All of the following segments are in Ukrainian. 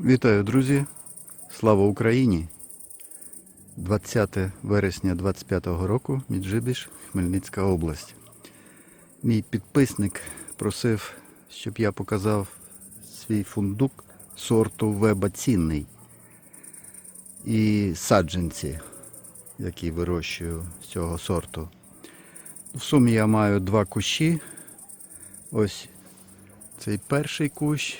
Вітаю, друзі! Слава Україні! 20 вересня 25-го року, Міджибіш, Хмельницька область. Мій підписник просив, щоб я показав свій фундук сорту Веба цінний і саджанці, які вирощую з цього сорту. В сумі я маю два кущі. Ось цей перший кущ.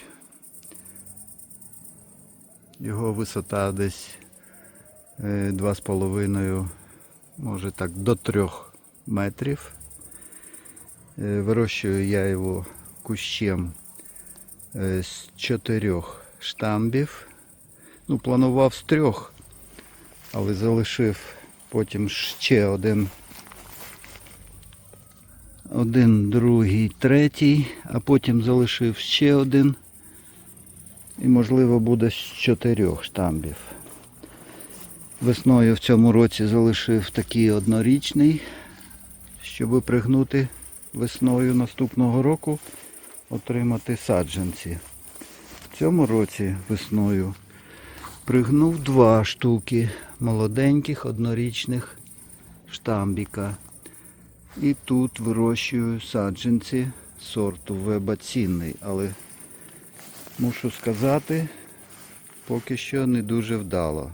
Його висота десь е, 2,5, може так, до 3 метрів. Е, Вирощую я його кущем е, з чотирьох штамбів. Ну, планував з трьох, але залишив потім ще один. Один, другий, третій, а потім залишив ще один. І можливо буде з чотирьох штамбів. Весною в цьому році залишив такий однорічний, щоб пригнути весною наступного року, отримати саджанці. В цьому році весною пригнув два штуки молоденьких однорічних штамбіка. І тут вирощую саджанці сорту Веба цінний, але мушу сказати, поки що не дуже вдало.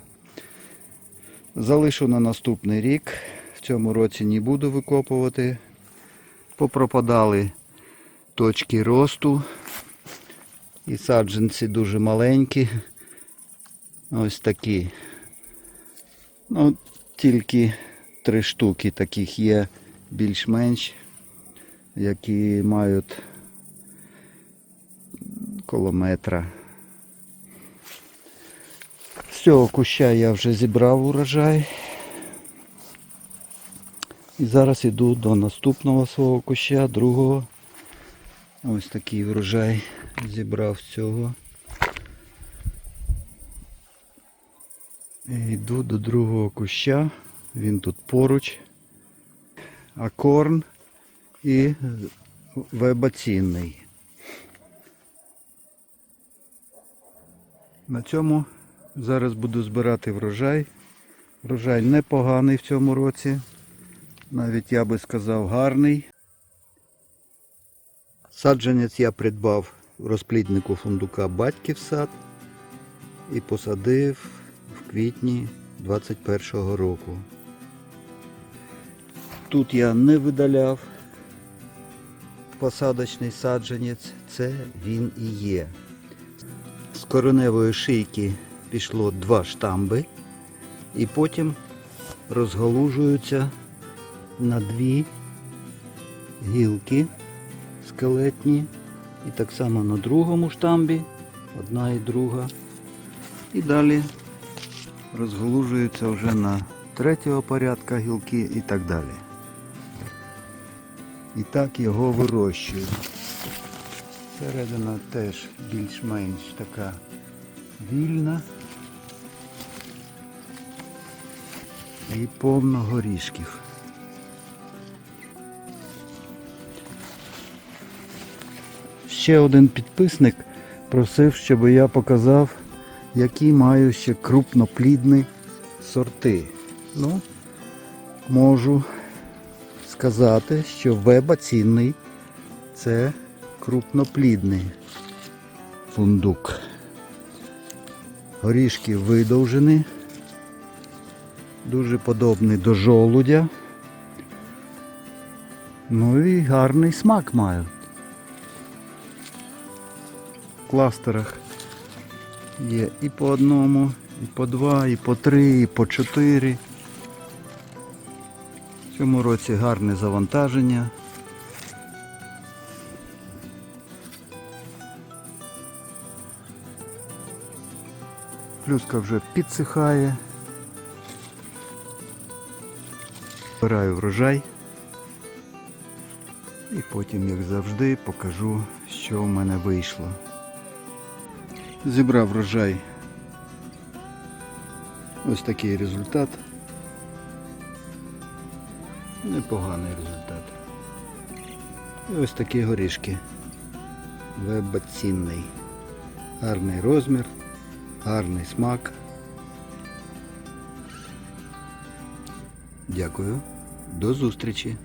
Залишу на наступний рік. В цьому році не буду викопувати. Попропадали точки росту. І саджанці дуже маленькі. Ось такі. Ну, тільки три штуки таких є більш-менш, які мають коло метра. З цього куща я вже зібрав урожай. І зараз йду до наступного свого куща, другого. Ось такий врожай зібрав цього. І йду до другого куща. Він тут поруч. Акорн і вебацінний. На цьому зараз буду збирати врожай. Врожай непоганий в цьому році. Навіть я би сказав гарний. Саджанець я придбав розпліднику фундука Батьків сад і посадив в квітні 21-го року. Тут я не видаляв посадочний саджанець, це він і є. З кореневої шийки пішло два штамби і потім розгалужуються на дві гілки скелетні. І так само на другому штамбі, одна і друга. І далі розгалужуються вже на третього порядка гілки і так далі. І так його вирощують. Середина теж більш-менш така вільна. І повно горішків. Ще один підписник просив, щоб я показав, які маю ще крупноплідні сорти. Ну, можу сказати, що веба цінний це крупноплідний фундук. Горішки видовжені, дуже подобний до жолудя. Ну і гарний смак мають. В кластерах є і по одному, і по два, і по три, і по чотири. В цьому році гарне завантаження. Плюска вже підсихає. Збираю врожай. І потім, як завжди, покажу, що в мене вийшло. Зібрав врожай. Ось такий результат. Непоганий результат. І ось такі горішки. Вебацінний. Гарний розмір. Гарний смак. Дякую. До зустрічі.